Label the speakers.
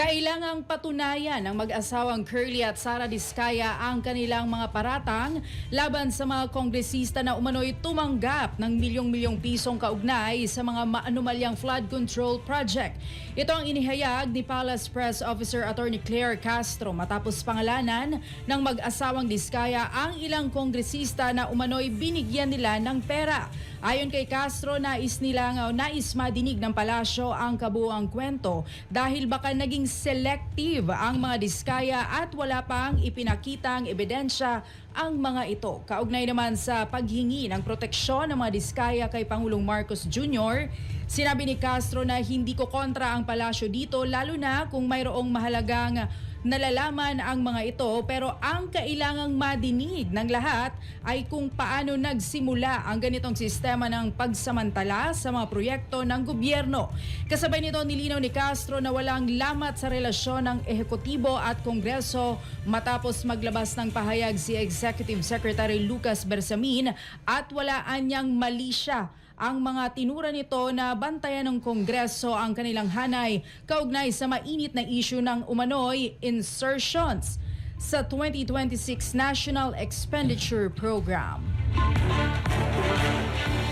Speaker 1: Kailangang patunayan ng mag-asawang Curly at Sara Diskaya ang kanilang mga paratang laban sa mga kongresista na umano'y tumanggap ng milyong-milyong pisong kaugnay sa mga maanumalyang flood control project. Ito ang inihayag ni Palace Press Officer Attorney Claire Castro matapos pangalanan ng mag-asawang Diskaya ang ilang kongresista na umano'y binigyan nila ng pera. Ayon kay Castro, nais nila nga nais madinig ng palasyo ang kabuang kwento dahil baka naging selective ang mga diskaya at wala pang ipinakitang ebidensya ang mga ito. Kaugnay naman sa paghingi ng proteksyon ng mga diskaya kay Pangulong Marcos Jr., sinabi ni Castro na hindi ko kontra ang palasyo dito lalo na kung mayroong mahalagang nalalaman ang mga ito pero ang kailangang madinig ng lahat ay kung paano nagsimula ang ganitong sistema ng pagsamantala sa mga proyekto ng gobyerno. Kasabay nito nilinaw ni Castro na walang lamat sa relasyon ng ehekutibo at kongreso matapos maglabas ng pahayag si Executive Secretary Lucas Bersamin at wala anyang mali siya ang mga tinura nito na bantayan ng Kongreso ang kanilang hanay kaugnay sa mainit na isyu ng umanoy insertions sa 2026 National Expenditure Program.